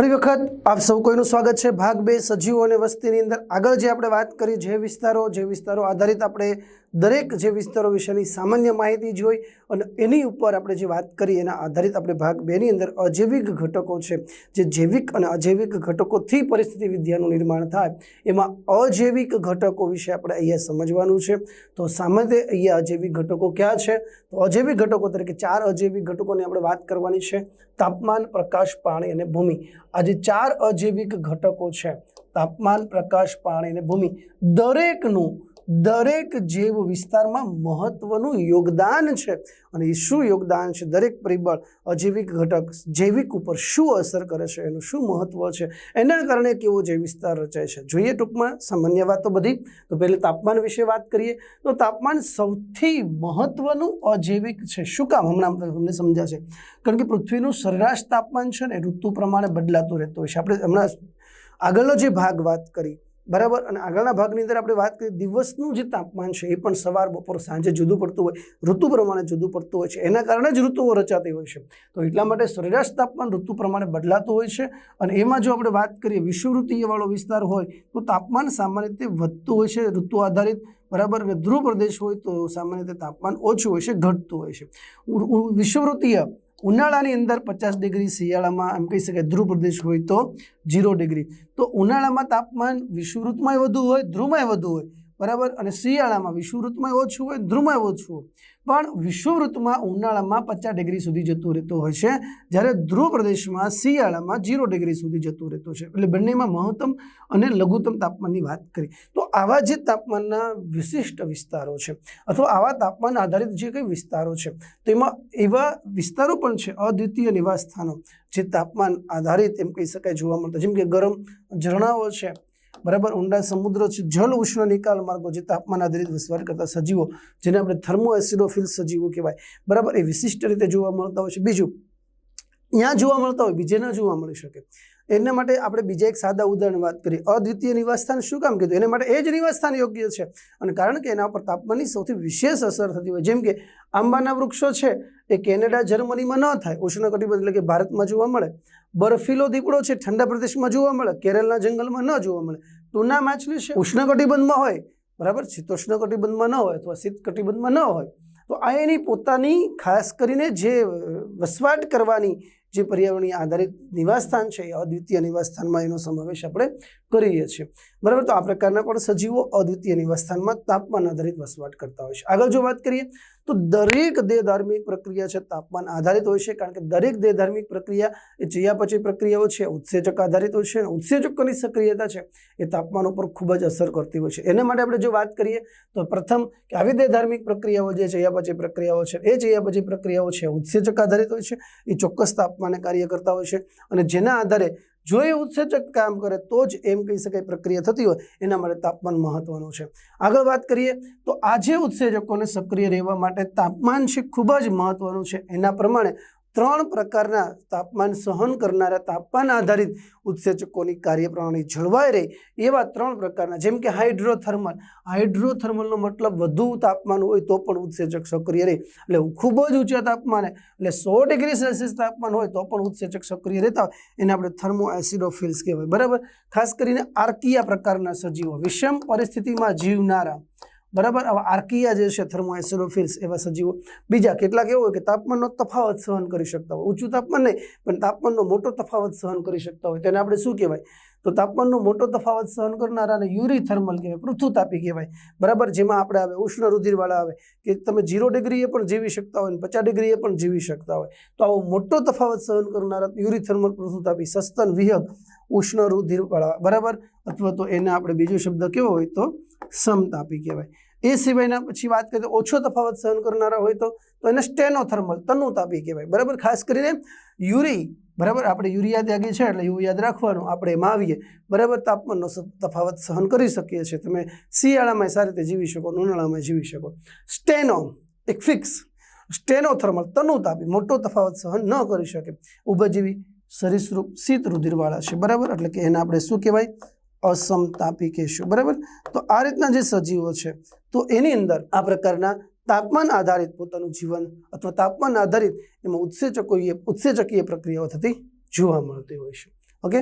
ફરી વખત આપ સૌ કોઈનું સ્વાગત છે. ભાગ બે સજીવો અને વસ્તીની અંદર આગળ જે આપણે વાત કરી, જે વિસ્તારો જે વિસ્તારો આધારિત આપણે દરેક જે વિસ્તારો વિશેની સામાન્ય માહિતી જોઈ અને એની ઉપર આપણે જે વાત કરી, એના આધારિત આપણે ભાગ બેની અંદર અજૈવિક ઘટકો છે. જે જૈવિક અને અજૈવિક ઘટકોથી પરિસ્થિતિ વિદ્યાનું નિર્માણ થાય, એમાં અજૈવિક ઘટકો વિશે આપણે અહીંયા સમજવાનું છે. તો સામાન્ય અહીંયા અજૈવિક ઘટકો ક્યાં છે? તો અજૈવિક ઘટકો તરીકે ચાર અજૈવિક ઘટકોની આપણે વાત કરવાની છે. તાપમાન, પ્રકાશ, પાણી અને ભૂમિ. આ જે ચાર અજૈવિક ઘટકો છે, તાપમાન, પ્રકાશ, પાણી અને ભૂમિ, દરેકનું દરેક જૈવ વિસ્તારમાં મહત્વનું યોગદાન છે. અને એ શું યોગદાન છે? દરેક પરિબળ અજૈવિક ઘટક જૈવિક ઉપર શું અસર કરે છે? એનું શું મહત્વ છે? એના કારણે કેવો જૈવ વિસ્તાર રચાય છે? જોઈએ ટૂંકમાં સામાન્ય વાતો બધી. તો પહેલે તાપમાન વિશે વાત કરીએ. તો તાપમાન સૌથી મહત્વનું અજૈવિક છે. શું કામ? હમણાં તમને સમજાશે કારણ કે પૃથ્વીનું સરેરાશ તાપમાન છે ને, ઋતુ પ્રમાણે બદલાતું રહેતું હોય છે. આપણે હમણાં આગળનો જે ભાગ વાત કરી બરાબર? અને આગળના ભાગની અંદર આપણે વાત કરીએ, દિવસનું જે તાપમાન છે એ પણ સવાર, બપોર, સાંજે જુદું પડતું હોય, ઋતુ પ્રમાણે જુદું પડતું હોય છે. એના કારણે જ ઋતુઓ રચાતી હોય છે. તો એટલા માટે સરેરાશ તાપમાન ઋતુ પ્રમાણે બદલાતું હોય છે. અને એમાં જો આપણે વાત કરીએ વિષુવૃત્તીયવાળો વિસ્તાર હોય, તો તાપમાન સામાન્ય રીતે વધતું હોય છે, ઋતુ આધારિત, બરાબર? અને ધ્રુવ પ્રદેશ હોય, તો સામાન્ય રીતે તાપમાન ઓછું હોય છે, ઘટતું હોય છે. વિષુવૃત્તીય ઉનાળાની અંદર પચાસ ડિગ્રી શિયાળામાં એમ કહી શકાય ધ્રુવ પ્રદેશ હોય તો ઝીરો ડિગ્રી. તો ઉનાળામાં તાપમાન વિષુવૃતમાંય વધુ હોય, ધ્રુવમાંય વધુ હોય. બરાબર? અને શિયાળામાં વિષુવૃતમાં ઓછું હોય ધ્રુવમાં ઓછું હોય. પણ વિષુવૃતમાં ઉનાળામાં પચાસ ડિગ્રી સુધી જતું રહેતું હોય છે. જ્યારે ધ્રુવ પ્રદેશમાં શિયાળામાં ઝીરો ડિગ્રી સુધી જતું રહેતું છે. એટલે બંનેમાં મહત્તમ અને લઘુત્તમ તાપમાનની વાત કરી. તો આવા જે તાપમાનના વિશિષ્ટ વિસ્તારો છે. અથવા આવા તાપમાન આધારિત જે કંઈ વિસ્તારો છે તેમાં એવા વિસ્તારો પણ છે, અદ્વિતીય નિવાસ સ્થાનો, જે તાપમાન આધારિત એમ કહી શકાય જોવા મળતા. જેમ કે ગરમ ઝરણાઓ છે બરાબર, ઊંડા સમુદ્ર છે જલ ઉષ્ણ નિકાલ માર્ગો જે તાપમાન આધારિત વસવાટ કરતા સજીવો, જેને આપણે થર્મો એસિડોફિલ સજીવો કહેવાય. બરાબર, એ વિશિષ્ટ રીતે જોવા મળતા હોય છે. બીજું ત્યાં જોવા મળતા હોય, બીજે ના જોવા મળી શકે. એના માટે આપણે બીજા એક સાદા ઉદાહરણ વાત કરીએ. અદ્વિતીય નિવાસસ્થાન શું કામ કીધું? એના માટે એ જ નિવાસસ્થાન યોગ્ય છે. અને કારણ કે એના ઉપર તાપમાનની સૌથી વિશેષ અસર થતી હોય, જેમ કે આંબાના વૃક્ષો છે, એ કેનેડા, જર્મનીમાં ન થાય. ઉષ્ણકટિબંધ એટલે કે ભારતમાં જોવા મળે. બરફીલો દીપડો છે, ઠંડા પ્રદેશમાં જોવા મળે. કેરળના જંગલમાં ન જોવા મળે. ટૂના માછલી છે. ઉષ્ણકટિબંધમાં હોય. બરાબર? શીતોષ્ણ કટિબંધમાં ન હોય અથવા શીત કટિબંધમાં ન હોય. તો આ એની પોતાની ખાસ કરીને જે વસવાટ કરવાની જે પર્યાવરણીય આધારિત નિવાસસ્થાન છે, એ અદ્વિતીય નિવાસસ્થાનમાં એનો સમાવેશ આપણે કરીએ છીએ. બરાબર? તો આ પ્રકારના પણ સજીવો અદ્વિતીય નિવાસસ્થાનમાં તાપમાન આધારિત વસવાટ કરતા હોય છે. આગળ જો વાત કરીએ તો દરેક દેહ ધાર્મિક પ્રક્રિયા છે તાપમાન આધારિત હોય છે, કારણ કે દરેક દેહ ધાર્મિક પ્રક્રિયા એ ચયાપચય પ્રક્રિયાઓ છે, ઉત્સેચક આધારિત હોય છે, અને ઉત્સેચકોની સક્રિયતા છે એ તાપમાન ઉપર ખૂબ જ અસર કરતી હોય છે. એના માટે આપણે જો વાત કરીએ તો પ્રથમ કે આવી દેહધાર્મિક પ્રક્રિયાઓ જે ચયાપચય પ્રક્રિયાઓ છે, એ ચયાપચય પ્રક્રિયાઓ છે, ઉત્સેચક આધારિત હોય છે, એ ચોક્કસ તાપમાને કાર્ય કરતા હોય છે, અને જેના આધારે જો એ ઉત્સેચક કામ કરે તો જ એમ કહી શકાય પ્રક્રિયા થતી હોય. એના માટે તાપમાન મહત્વનું છે. આગળ વાત કરીએ તો આજે ઉત્સેચકોને સક્રિય રહેવા માટે તાપમાન છે ખૂબ જ મહત્વનું છે. એના પ્રમાણે ત્રણ પ્રકારના તાપમાન સહન કરનારા તાપમાન આધારિત ઉત્સેચકોની કાર્યપ્રણાલી જળવાઈ રહે એવા ત્રણ પ્રકારના, જેમ કે હાઇડ્રોથર્મલ. હાઇડ્રોથર્મલનો મતલબ વધુ તાપમાન હોય તો પણ ઉત્સેચક સક્રિય રહે. એટલે ખૂબ જ ઊંચા તાપમાને, એટલે સો ડિગ્રી સેલ્સિયસ તાપમાન હોય તો પણ ઉત્સેચક સક્રિય રહેતા હોય. એને આપણે થર્મો એસિડોફિલ્સ કહેવાય. બરાબર? ખાસ કરીને આર્કિયા પ્રકારના સજીવો. વિષમ પરિસ્થિતિમાં જીવનારા બરાબર? આવા આર્કિયા જે છે, થર્મો એસિડોફિલ્સ એવા સજીવો. બીજા કેટલાક એવો હોય કે તાપમાનનો તફાવત સહન કરી શકતા હોય. ઊંચું તાપમાન નહીં, પણ તાપમાનનો મોટો તફાવત સહન કરી શકતા હોય. તેને આપણે શું કહેવાય? તો તાપમાનનો મોટો તફાવત સહન કરનારાને યુરી થર્મલ કહેવાય, પૃથ્વીતાપી કહેવાય. બરાબર? જેમાં આપણે આવે, ઉષ્ણ રુધિરવાળા આવે, કે તમે જીરો ડિગ્રીએ પણ જીવી શકતા હોય અને પચાસ ડિગ્રીએ પણ જીવી શકતા હોય. તો આવો મોટો તફાવત સહન કરનારા યુરી થર્મલ પૃથ્વીતાપી સસ્તન વિહગ ઉષ્ણ રુધિરવાળા, બરાબર? અથવા તો એને આપણે બીજો શબ્દ કેવો હોય તો સમતાપી કહેવાય. એ સિવાયના પછી વાત કરીએ તો ઓછો તફાવત સહન કરનારા હોય તો તો એને સ્ટેનોથર્મલ તનુતાપી કહેવાય. બરાબર? ખાસ કરીને યુરી, બરાબર? આપણે યુરિયા ત્યાગી છે એટલે એવું યાદ રાખવાનું, આપણે એમાં આવીએ. બરાબર? તાપમાનનો તફાવત સહન કરી શકીએ છીએ. તમે શિયાળામાં સારી રીતે જીવી શકો, ઉનાળામાં જીવી શકો. સ્ટેનો, એક ફિક્સ સ્ટેનોથર્મલ તનુતાપી મોટો તફાવત સહન ન કરી શકે. ઉભજીવી સરીસૃપ શીત રુધિરવાળા છે. બરાબર? એટલે કે એને આપણે શું કહેવાય? અસમતાપી કહેશું, બરાબર? તો આ રીતના જે સજીવો છે, તો એની અંદર આ પ્રકારના તાપમાન આધારિત પોતાનું જીવન અથવા તાપમાન આધારિત એમાં ઉત્સેચકોએ, ઉત્સેચકીય પ્રક્રિયાઓ થતી જોવા મળતી હોય છે. ઓકે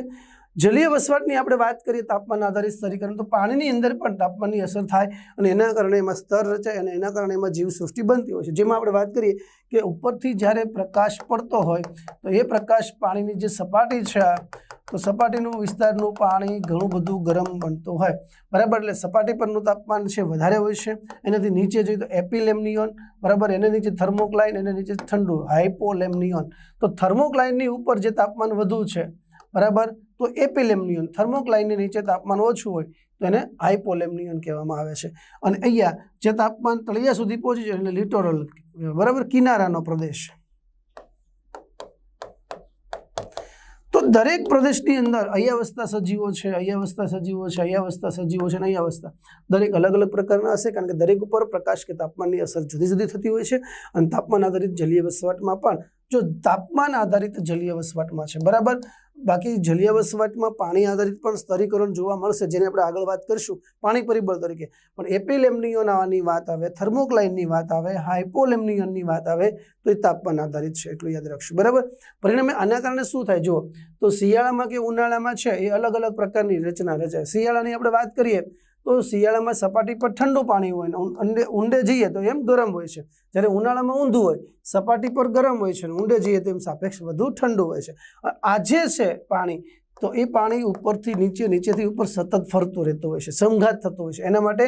જલીય વસવાટની આપણે વાત કરીએ તાપમાન આધારિત સ્તરીકરણ, તો પાણીની અંદર પણ તાપમાનની અસર થાય અને એના કારણે એમાં સ્તર રચાય અને એના કારણે એમાં જીવસૃષ્ટિ બનતી હોય છે. જેમાં આપણે વાત કરીએ કે ઉપરથી જ્યારે પ્રકાશ પડતો હોય, તો એ પ્રકાશ પાણીની જે સપાટી છે, તો સપાટીનું વિસ્તારનું પાણી ઘણું બધું ગરમ બનતું હોય. બરાબર, એટલે સપાટી પરનું તાપમાન છે વધારે હોય છે. એનાથી નીચે જોઈએ તો એપિલેમનિયોન, બરાબર, એને નીચે થર્મોક્લાઇન, એને નીચે ઠંડુ, હાઇપોલેમનિયોન. તો થર્મોક્લાઇનની ઉપર જે તાપમાન વધુ છે, બરાબર તો એપિલેમનિયન, થર્મોક્લાઇનની નીચે તાપમાન ઓછું હોય, તો એને હાઇપોલેમનિયન કહેવામાં આવે છે. અને અહીંયા જે તાપમાન તળિયા સુધી પહોંચી જાય એટલે લિટોરલ, બરાબર, કિનારાનો પ્રદેશ. તો દરેક પ્રદેશની અંદર અહીંયા વસતા સજીવો છે અહીંયા વસતા સજીવો છે અહીંયા વસતા સજીવો છે અને અહીંયા વસતા દરેક અલગ અલગ પ્રકારના હશે કારણ કે દરેક ઉપર પ્રકાશ કે તાપમાનની અસર જુદી જુદી થતી હોય છે અને તાપમાન આધારિત જલીય વસવાટમાં પણ જો તાપમાન આધારિત જલીય વસવાટમાં છે, બરાબર? બાકી જલીય વસવાટમાં પાણી આધારિત પણ સ્તરીકરણ જોવા મળશે, જેને આપણે આગળ વાત કરીશું, પાણી પરિબળ તરીકે. પણ એપિલેમનિયોનાની વાત આવે, થર્મોક્લાઇનની વાત આવે, હાઇપોલેમનિયનની વાત આવે, તો એ તાપમાન આધારિત છે, એટલું યાદ રાખશું, બરાબર? પરિણામે આના કારણે શું થાય, જુઓ, તો શિયાળામાં કે ઉનાળામાં છે, એ અલગ અલગ પ્રકારની રચના રચાય. શિયાળાની આપણે વાત કરીએ તો શિયાળામાં સપાટી પર ઠંડુ પાણી હોય ઊંડે ઊંડે જઈએ તો એમ ગરમ હોય છે. જ્યારે ઉનાળામાં ઊંધું હોય, સપાટી પર ગરમ હોય છે અને ઊંડે જઈએ તો એમ સાપેક્ષ વધુ ઠંડુ હોય છે. આજે છે પાણી, તો એ પાણી ઉપરથી નીચે, નીચેથી ઉપર સતત ફરતું રહેતું હોય છે સમઘાત થતો હોય છે. એના માટે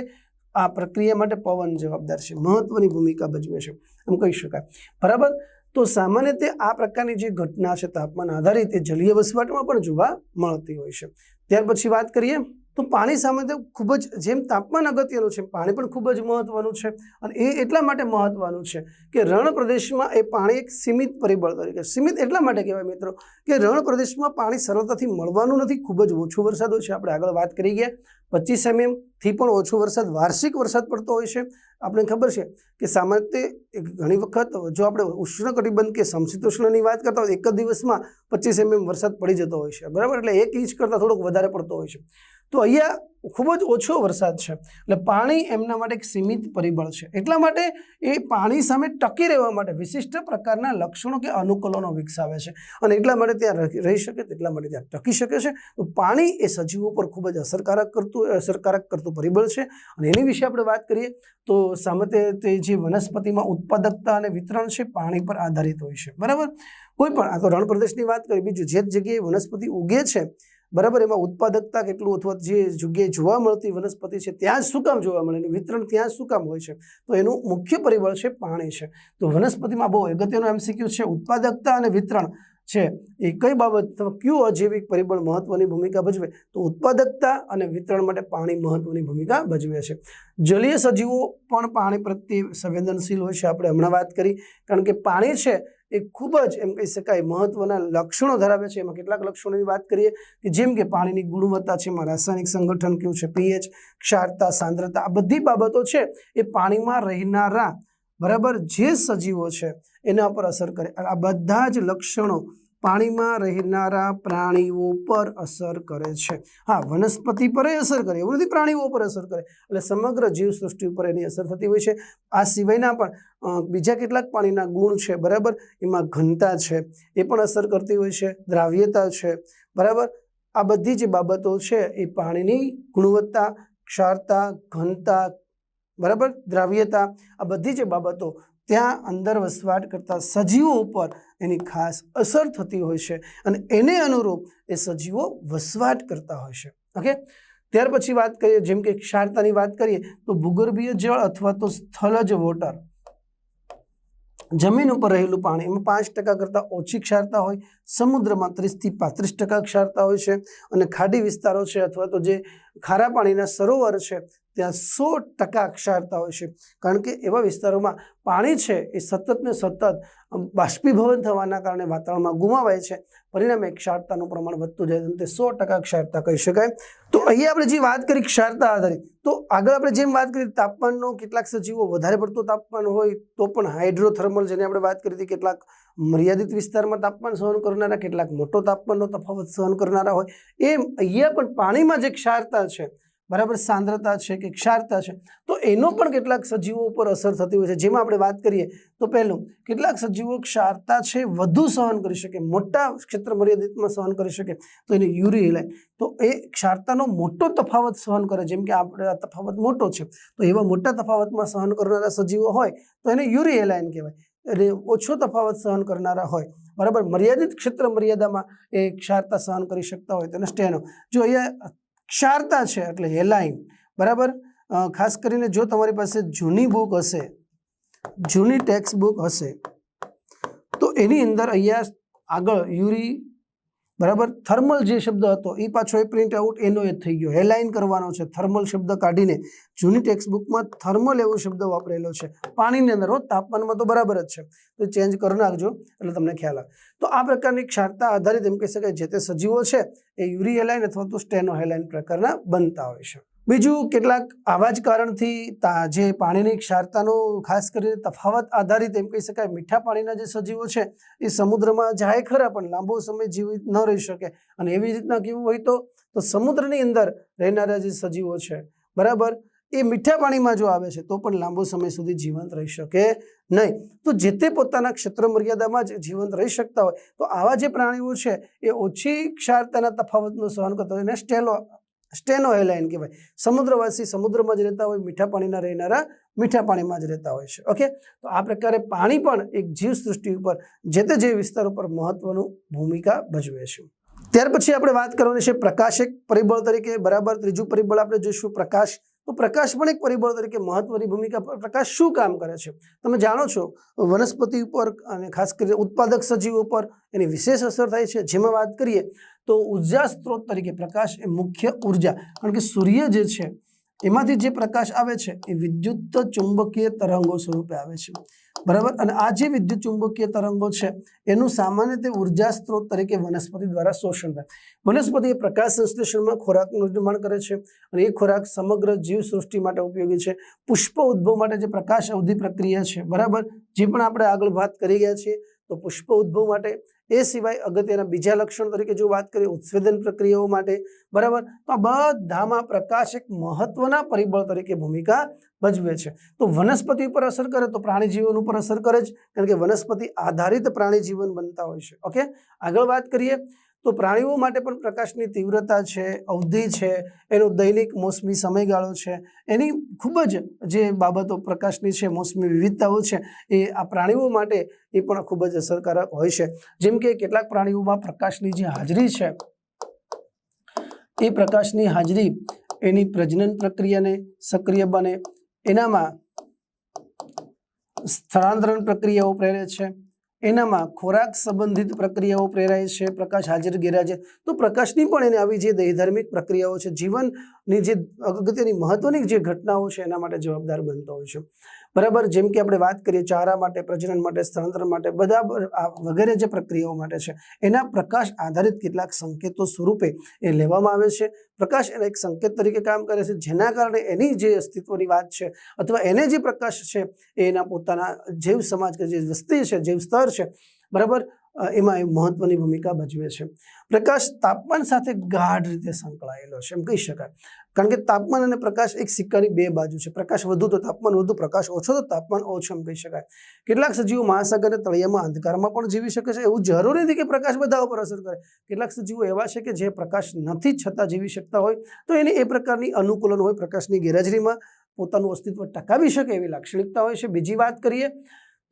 આ પ્રક્રિયા માટે પવન જવાબદાર છે, મહત્વની ભૂમિકા ભજવે છે. એમ કહી શકાય. બરાબર? તો સામાન્ય રીતે આ પ્રકારની જે ઘટના છે, તાપમાન આધારિત એ જલીય વસવાટમાં પણ જોવા મળતી હોય છે. ત્યાર પછી વાત કરીએ તો પાણી સામે ખૂબ જ, જેમ તાપમાન અગત્યનું છે, પાણી પણ ખૂબ જ મહત્વનું છે અને એ એટલા માટે મહત્વનું છે કે રણ પ્રદેશમાં એ પાણી એક સીમિત પરિબળ તરીકે, સીમિત એટલા માટે કહેવાય મિત્રો કે રણ પ્રદેશમાં પાણી સરળતાથી મળવાનું નથી, ખૂબ જ ઓછો વરસાદ હોય છે. આપણે આગળ વાત કરી ગયા, પચીસ એમએમથી પણ ઓછો વરસાદ, વાર્ષિક વરસાદ પડતો હોય છે. આપણે ખબર છે કે સામાન્ય ઘણી વખત જો આપણે ઉષ્ણકટિબંધ કે સમશીતોષ્ણની વાત કરતા હોય, એક જ દિવસમાં પચીસ એમએમ વરસાદ પડી જતો હોય છે. બરાબર? એટલે એક ઇંચ કરતાં થોડોક વધારે પડતો હોય છે. તો અહીંયા ખૂબ જ ઓછો વરસાદ છે. એટલે પાણી એમના માટે એક સીમિત પરિબળ છે. એટલા માટે એ પાણી સામે ટકી રહેવા માટે વિશિષ્ટ પ્રકારના લક્ષણો કે અનુકૂલનો વિકસાવે છે. અને એટલા માટે ત્યાં રહી- શકે એટલા માટે ત્યાં ટકી શકે છે. તો પાણી એ સજીવો પર ખૂબ જ અસરકારક કરતું અસરકારક કરતું પરિબળ છે. અને એની વિશે આપણે વાત કરીએ તો સામે તે જે વનસ્પતિમાં ઉત્પાદકતા અને વિતરણ છે, પાણી પર આધારિત હોય છે. બરાબર? કોઈ પણ, આ તો રણ પ્રદેશની વાત કરી, બીજું જે જગ્યાએ વનસ્પતિ ઉગે છે બરાબર? એમાં ઉત્પાદકતા કેટલું અથવા જે જગ્યાએ જોવા મળતી વનસ્પતિ છે, ત્યાં શું કામ જોવા મળે? એનું વિતરણ ત્યાં શું કામ હોય છે? તો એનું મુખ્ય પરિબળ છે પાણી છે. તો વનસ્પતિમાં બહુ અગત્યનું એમસીક્યુ છે. ઉત્પાદકતા અને વિતરણ છે. એ કઈ બાબત? કયું અજૈવિક પરિબળ મહત્વની ભૂમિકા ભજવે. તો ઉત્પાદકતા અને વિતરણ માટે પાણી મહત્વની ભૂમિકા ભજવે છે. જલીય સજીવો પણ પાણી પ્રત્યે સંવેદનશીલ હોય છે. આપણે હમણાં વાત કરી. કારણ કે પાણી છે એ ખૂબ જ, એમ કહી શકાય, મહત્વના લક્ષણો ધરાવે છે. એમાં કેટલાક લક્ષણોની વાત કરીએ કે જેમ કે પાણીની ગુણવત્તા છે, એમાં રાસાયણિક સંગઠન કેવું છે, પીએચ, ક્ષારતા, સાંદ્રતા, આ બધી બાબતો છે, એ પાણીમાં રહેનારા બરાબર જે સજીવો છે, એના પર અસર કરે. આ બધા જ લક્ષણો પાણીમાં રહેનારા પ્રાણીઓ પર અસર કરે છે. હા, વનસ્પતિ પર અસર કરે, એવું નથી પ્રાણીઓ પર અસર કરે, એટલે સમગ્ર જીવસૃષ્ટિ ઉપર એની અસર થતી હોય છે. આ સિવાયના પણ બીજા કેટલાક પાણીના ગુણ છે, બરાબર? એમાં ઘનતા છે, એ પણ અસર કરતી હોય છે, દ્રાવ્યતા છે, બરાબર? આ બધી જે બાબતો છે, એ પાણીની ગુણવત્તા, ક્ષારતા, ઘનતા, બરાબર? દ્રાવ્યતા, આ બધી જે બાબતો ત્યાં અંદર વસવાટ કરતા સજીવો ઉપર એની ખાસ અસર થતી હોય છે અને એને અનુરૂપ એ સજીવો વસવાટ કરતા હોય છે. ઓકે ત્યાર પછી વાત કરીએ, જેમ કે ક્ષારતાની વાત કરીએ, તો ભૂગર્ભીય જળ અથવા તો સ્થલજ વોટર જમીન ઉપર રહેલું પાણી, એમાં પાંચ ટકા કરતાં ઓછી ક્ષારતા હોય, સમુદ્રમાં ત્રીસથી પાંત્રીસ ટકા ક્ષારતા હોય છે અને ખાડી વિસ્તારો છે અથવા તો જે ખારા પાણીના સરોવર છે ત્યાં સો ટકા ક્ષારતા હોય છે. કારણ કે એવા વિસ્તારોમાં પાણી છે એ સતત ને સતત બાષ્પીભવન થવાના કારણે વાતાવરણમાં ગુમાવાય છે. પરિણામે ક્ષારતાનું પ્રમાણ વધતું જાય તે સો ટકા ક્ષારતા કહી શકાય. તો અહીંયા આપણે જે વાત કરી ક્ષારતા આધારિત, તો આગળ આપણે જેમ વાત કરી તાપમાનનો કેટલાક સજીવો વધારે પડતું તાપમાન હોય તો પણ હાઇડ્રોથર્મલ જેને આપણે વાત કરી હતી, કેટલાક મર્યાદિત વિસ્તારમાં તાપમાન સહન કરનારા, કેટલાક મોટો તાપમાનનો તફાવત સહન કરનારા હોય. એમ અહીંયા પણ પાણીમાં જે ક્ષારતા છે બરાબર સાંદ્રતા છે કે ક્ષારતા છે. તો એનો પણ કેટલાક સજીવો ઉપર અસર થતી હોય છે. જેમાં આપણે વાત કરીએ તો પહેલું, કેટલાક સજીવો ક્ષારતા છે વધુ સહન કરી શકે, મોટા ક્ષેત્ર મર્યાદિતમાં સહન કરી શકે, તો એને યુરી હિલાય તો એ ક્ષારતાનો મોટો તફાવત સહન કરે, જેમ કે આપણે તફાવત મોટો છે, તો એવા મોટા તફાવતમાં સહન કરનારા સજીવો હોય, તો એને યુરી હેલાઇન કહેવાય. એટલે ઓછો તફાવત સહન કરનારા હોય, બરાબર, મર્યાદિત ક્ષેત્ર મર્યાદામાં એ ક્ષારતા સહન કરી શકતા હોય તેને સ્ટેનો. જો અહીંયા ક્ષારતા છે, એટલે હેલાઇન. બરાબર? ખાસ કરીને જો તમારી પાસે જૂની બુક હશે, જૂની ટેક્સ્ટ બુક હશે, તો એની અંદર અહીંયા આગળ યુરી બરાબર? થર્મલ જે શબ્દ હતો એ પાછો એ પ્રિન્ટ આઉટ એનો એ થઈ ગયો. હેલાઇન કરવાનો છે. થર્મલ શબ્દ કાઢીને જૂની ટેક્સ્ટ બુકમાં થર્મલ એવો શબ્દ વાપરેલો છે. પાણીની અંદર તાપમાનમાં તો બરાબર જ છે. તો ચેન્જ કરી નાખજો, એટલે તમને ખ્યાલ આવે. તો આ પ્રકારની ક્ષારતા આધારિત એમ કહી શકાય, જે તે સજીવો છે, એ યુરી હેલાઇન અથવા તો સ્ટેનો હેલાઇન પ્રકારના બનતા હોય છે. બીજું કેટલાક આવા જ કારણથી જે પાણીની ક્ષારતાનો ખાસ કરીને તફાવત આધારિત એમ કહી શકાય, મીઠા પાણીના જે સજીવો છે, એ સમુદ્રમાં જાય ખરા પણ લાંબો સમય જીવિત ન રહી શકે. અને એવી રીતના કેવું હોય તો તો સમુદ્રની અંદર રહેનારા જે સજીવો છે, બરાબર, એ મીઠા પાણીમાં જો આવે છે, તો પણ લાંબો સમય સુધી જીવંત રહી શકે નહીં. તો જે તે પોતાના ક્ષેત્ર મર્યાદામાં જ જીવંત રહી શકતા હોય, તો આવા જે પ્રાણીઓ છે, એ ઓછી ક્ષારતાના તફાવતનું સહન કરતા હોય, એને સ્ટેલો સ્ટેનો હેલાઇન કહેવાય. સમુદ્રવાસી સમુદ્રમાં જ રહેતા હોય, મીઠા પાણીના રહેનારા મીઠા પાણીમાં જ રહેતા હોય છે. ઓકે? તો આ પ્રકારે પાણી પણ એક જીવ સૃષ્ટિ ઉપર, જે તે જે વિસ્તાર ઉપર મહત્વનું ભૂમિકા ભજવે છે. ત્યાર પછી આપણે વાત કરવાની છે પ્રકાશ એક પરિબળ તરીકે. બરાબર? ત્રીજું પરિબળ આપણે જોઈશું પ્રકાશ તો પ્રકાશ પણ એક પરિબળ તરીકે મહત્વની ભૂમિકા પર પ્રકાશ શું કામ કરે છે? તમે જાણો છો, વનસ્પતિ ઉપર અને ખાસ કરીને ઉત્પાદક સજીવ ઉપર એની વિશેષ અસર થાય છે. જેમાં વાત કરીએ તો ઊર્જા સ્ત્રોત તરીકે પ્રકાશ એ મુખ્ય ઊર્જા. કારણ કે સૂર્ય જે છે, એમાંથી જે પ્રકાશ આવે છે, એ વિદ્યુત ચુંબકીય તરંગો સ્વરૂપે આવે છે. બરાબર? અને આ જે વિદ્યુત ચુંબકીય તરંગો છે, એનું સામાન્ય રીતે ઊર્જા સ્ત્રોત તરીકે વનસ્પતિ દ્વારા શોષણ થાય. વનસ્પતિ એ પ્રકાશ સંશ્લેષણમાં ખોરાકનું નિર્માણ કરે છે અને એ ખોરાક સમગ્ર જીવ સૃષ્ટિ માટે ઉપયોગી છે. પુષ્પ ઉદ્ભવ માટે જે પ્રકાશ અવધિ પ્રક્રિયા છે, બરાબર? જે પણ આપણે આગળ વાત કરી ગયા છીએ તો પુષ્પ ઉદ્ભવ માટે. એ સિવાય અગત્યના બીજા લક્ષણ તરીકે જો વાત કરીએ ઉત્સેદન પ્રક્રિયાઓ માટે, બરાબર? તો આ બધામાં પ્રકાશ એક મહત્વના પરિબળ તરીકે ભૂમિકા ભજવે છે. તો વનસ્પતિ ઉપર અસર કરે તો પ્રાણી જીવન ઉપર અસર કરે જ, કારણ કે વનસ્પતિ આધારિત પ્રાણી જીવન બનતા હોય છે. ઓકે? આગળ વાત કરીએ. તો પ્રાણીઓ માટે પણ પ્રકાશની તીવ્રતા છે, અવધિ છે, એનો દૈનિક મોસમી સમયગાળો છે. એની ખૂબ જ જે બાબતો પ્રકાશની છે, મોસમી વિવિધતાઓ છે, એ આ પ્રાણીઓ માટે એ પણ ખૂબ જ અસરકારક હોય છે. જેમ કે કેટલાક પ્રાણીઓમાં પ્રકાશની જે હાજરી છે, એ પ્રકાશની હાજરી એની પ્રજનન પ્રક્રિયાને સક્રિય બને, એનામાં સ્થળાંતરણ પ્રક્રિયાઓ પ્રેરે છે એનામાં ખોરાક સંબંધિત પ્રક્રિયાઓ પ્રેરાય છે, પ્રકાશ હાજર ગેરહાજર. તો પ્રકાશની પણ એને આવી જે દૈધાર્મિક પ્રક્રિયાઓ છે, જીવનની જે અગત્યની મહત્વની જે ઘટનાઓ છે, એના માટે જવાબદાર બનતો હોય છે. બરાબર? જેમ કે આપણે વાત કરીએ ચારા માટે, પ્રજનન માટે, સ્થળાંતર માટે, બધા વગેરે જે પ્રક્રિયાઓ માટે છે, એના પ્રકાશ આધારિત કેટલાક સંકેતો સ્વરૂપે એ લેવામાં આવે છે. પ્રકાશ એના એક સંકેત તરીકે કામ કરે છે, જેના કારણે એની જે અસ્તિત્વની વાત છે અથવા એને જે પ્રકાશ છે એના પોતાના જૈવ સમાજ કે જે વસ્તી છે, જૈવ સ્તર છે, બરાબર? એમાં એ મહત્વની ભૂમિકા ભજવે છે. પ્રકાશ તાપમાન સાથે ગાઢ રીતે સંકળાયેલો છે, એમ કહી શકાય. કારણ કે તાપમાન અને પ્રકાશ એક સિક્કાની બે બાજુ છે. પ્રકાશ વધુ તો તાપમાન વધુ, પ્રકાશ ઓછો તો તાપમાન ઓછું, એમ કહી શકાય. કેટલાક સજીવો મહાસાગર તળિયામાં અંધકારમાં પણ જીવી શકે છે. એવું જરૂરી નથી કે પ્રકાશ બધા ઉપર અસર કરે. કેટલાક સજીવો એવા છે કે જે પ્રકાશ નથી છતાં જીવી શકતા હોય, તો એને એ પ્રકારની અનુકૂલન હોય. પ્રકાશની ગેરહાજરીમાં પોતાનું અસ્તિત્વ ટકાવી શકે એવી લાક્ષણિકતા હોય છે. બીજી વાત કરીએ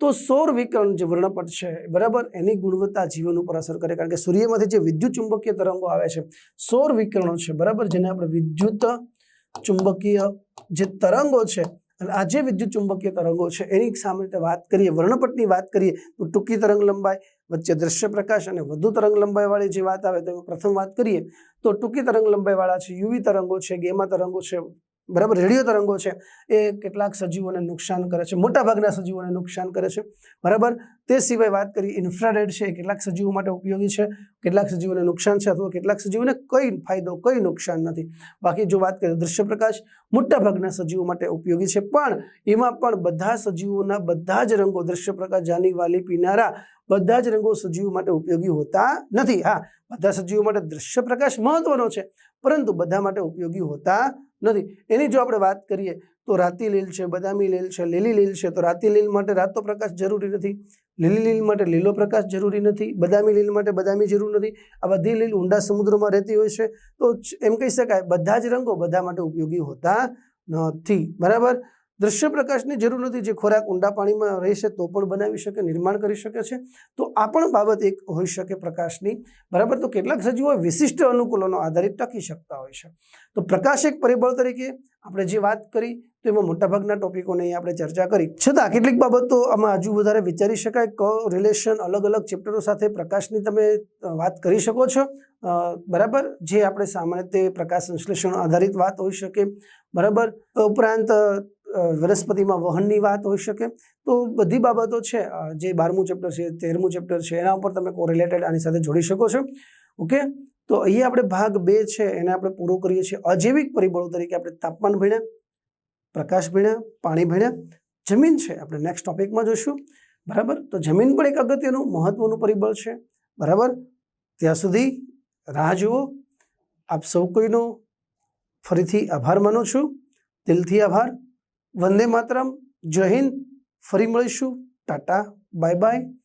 તો સૌર વિકર્ણ જે વર્ણપટ છે, બરાબર? એની ગુણવત્તા જીવન ઉપર અસર કરે. કારણ કે સૂર્યમાંથી જે વિદ્યુત ચુંબકીય તરંગો આવે છે, સૌર વિકર્ણો છે, બરાબર? જેને આપણે વિદ્યુત ચુંબકીય જે તરંગો છે, અને આ જે વિદ્યુત ચુંબકીય તરંગો છે, એની સામે રીતે વાત કરીએ, વર્ણપટની વાત કરીએ, તો ટૂંકી તરંગ લંબાઈ, વચ્ચે દ્રશ્ય પ્રકાશ અને વધુ તરંગ લંબાઈવાળી જે વાત આવે, તો પ્રથમ વાત કરીએ, તો ટૂંકી તરંગ લંબાઈવાળા છે, યુવી તરંગો છે, ગેમા તરંગો છે બરાબર? રેડિયો તરંગો છે, એ કેટલાક સજીવોને નુકસાન કરે છે, મોટાભાગના સજીવોને નુકસાન કરે છે, બરાબર? તે સિવાય વાત કરી ઇન્ફ્રારેડ છે કેટલાક સજીવો માટે ઉપયોગી છે, કેટલાક સજીવોને નુકસાન છે, અથવા કેટલાક સજીવોને કઈ ફાયદો, કઈ નુકસાન નથી. બાકી જો વાત કરીએ દૃશ્ય પ્રકાશ મોટાભાગના સજીવો માટે ઉપયોગી છે, પણ એમાં પણ બધા સજીવોના બધા જ રંગો દૃશ્ય પ્રકાશ જાની, વાલી, પીનારા, બધા જ રંગો સજીવો માટે ઉપયોગી હોતા નથી. હા, બધા સજીવો માટે દૃશ્ય પ્રકાશ મહત્વનો છે, પરંતુ બધા માટે ઉપયોગી હોતા નથી. એની જો આપણે વાત કરીએ તો રાતી લીલ છે, બદામી લીલ છે, લીલી લીલ છે, તો રાતી લીલ માટે રાતનો પ્રકાશ જરૂરી નથી. લીલી લીલ માટે લીલો પ્રકાશ જરૂરી નથી, બદામી લીલ માટે બદામી જરૂર નથી. આ બધી લીલ ઊંડા સમુદ્રમાં રહેતી હોય છે. તો એમ કહી શકાય, બધા જ રંગો બધા માટે ઉપયોગી હોતા નથી. બરાબર? દ્રશ્ય પ્રકાશની જરૂર નથી. જે ખોરાક ઊંડા પાણીમાં રહેશે તો પણ બનાવી શકે, નિર્માણ કરી શકે છે. તો આ પણ બાબત એક હોઈ શકે પ્રકાશની. બરાબર? તો કેટલાક સજીવો વિશિષ્ટ અનુકૂલનો આધારિત ટકી શકતા હોય છે. તો પ્રકાશ એક પરિબળ તરીકે આપણે જે વાત કરી, તો એમાં મોટાભાગના ટોપિકોને અહીં આપણે ચર્ચા કરી. છતાં કેટલીક બાબતો આમાં હજુ વધારે વિચારી શકાય. ક રિલેશન અલગ અલગ ચેપ્ટરો સાથે પ્રકાશની તમે વાત કરી શકો છો. બરાબર? જે આપણે સામાન્ય તે પ્રકાશ સંશ્લેષણ આધારિત વાત હોઈ શકે. બરાબર? ઉપરાંત વનસ્પતિમાં વહનની વાત હોઈ શકે. તો બધી બાબતો છે જે બારમું ચેપ્ટર છે, તેરમું ચેપ્ટર છે, એના ઉપર તમે કોરિલેટેડ આની સાથે જોડી શકો છો. ઓકે? તો અહીંયા આપણે ભાગ બે છે, એને આપણે પૂરો કરીએ છીએ. અજૈવિક પરિબળો તરીકે આપણે તાપમાન ભણ્યા, પ્રકાશ ભણ્યા, પાણી ભણ્યા, જમીન છે. આપણે નેક્સ્ટ ટોપિકમાં જોઈશું બરાબર? તો જમીન પણ એક અગત્યનું, મહત્વનું પરિબળ છે. બરાબર? ત્યાં સુધી રાહ જુઓ. આપ સૌ કોઈનો ફરીથી આભાર માનું છું. દિલથી આભાર. વંદે માતરમ. જય હિન્દ. ફરી મળીશું. ટાટા. Bye bye.